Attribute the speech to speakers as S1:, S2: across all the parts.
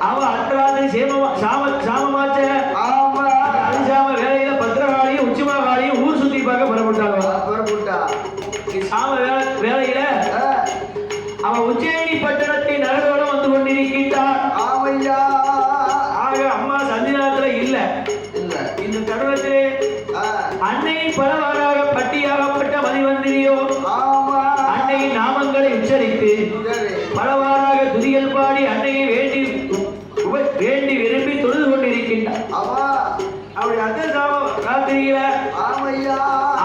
S1: அவ அர்த்தராத்திரி சேமமா சாம சாமமாச்ச. அரிசாம வேலையில பத்திரகாளியும் உச்சிமாகாளியும் ஊர் சுத்தி பார்க்க புறப்பட்டாங்க.
S2: புறப்பட்டா.
S1: சாம வேலை வேலையில
S2: ஆ,
S1: அவன் உச்சேணி பட்டணத்தை நகரோடம் வந்து கொண்டிருக்கின்றார்
S2: ஆமையா.
S1: ஆக அம்மா சந்திரத்துல இல்ல.
S2: இல்ல.
S1: இந்த தருணத்திலே அன்னையின் பலவாறாக பட்டியாகப்பட்ட மதிவந்திரியோ
S2: ஆமா.
S1: அன்னையின் நாமங்களை உச்சரித்து அப்படி அந்த சாம ராத்திரியில
S2: ஆமையா.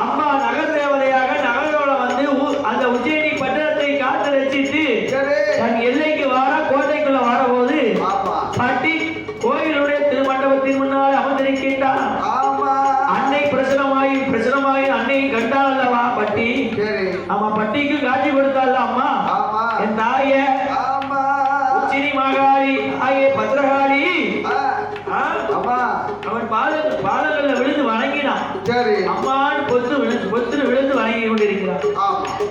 S1: அம்மா நகர் தேவதையாக நகரோட வந்து அந்த உஜ்ஜயினி பட்டணத்தை காத்து ரசித்து
S2: சரி.
S1: தன் எல்லைக்கு வார கோட்டைக்குள்ள வரபோது
S2: ஆமா.
S1: பட்டி கோயிலுடைய திருமண்டபத்தின் முன்னால் அமர்ந்திருக்கின்றான்.
S2: ஆமா.
S1: அன்னை பிரசனமாயி பிரசனமாயி அன்னையை கண்டாள் அல்லவா பட்டி?
S2: சரி.
S1: ஆமா பட்டிக்கு காட்சி கொடுத்தாள் அம்மா?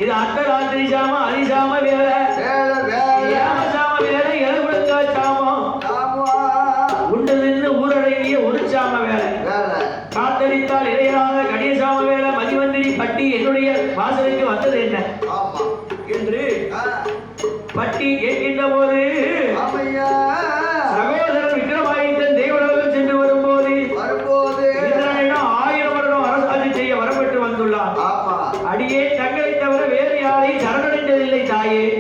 S1: இது அட்ட ராத்திரி
S2: சாம
S1: அதி சாம வேற ஏம சாம வேற உண்டு
S2: நின்று
S1: ஊரடங்கிய ஒரு சாம வேற காத்தடித்தால் இடையராக கடிய
S2: சாம
S1: பட்டி என்னுடைய வாசலுக்கு வந்தது என்ன? என்று
S2: பட்டி
S1: கேட்கின்ற போது சகோதரர் விக்ரமாதித்தன் தேவலோகம் சென்று வரும்போது வரும்போது ஆயிரம் வருடம்
S2: அரசாட்சி
S1: செய்ய
S2: வரப்பட்டு
S1: வந்துள்ளார். அடியே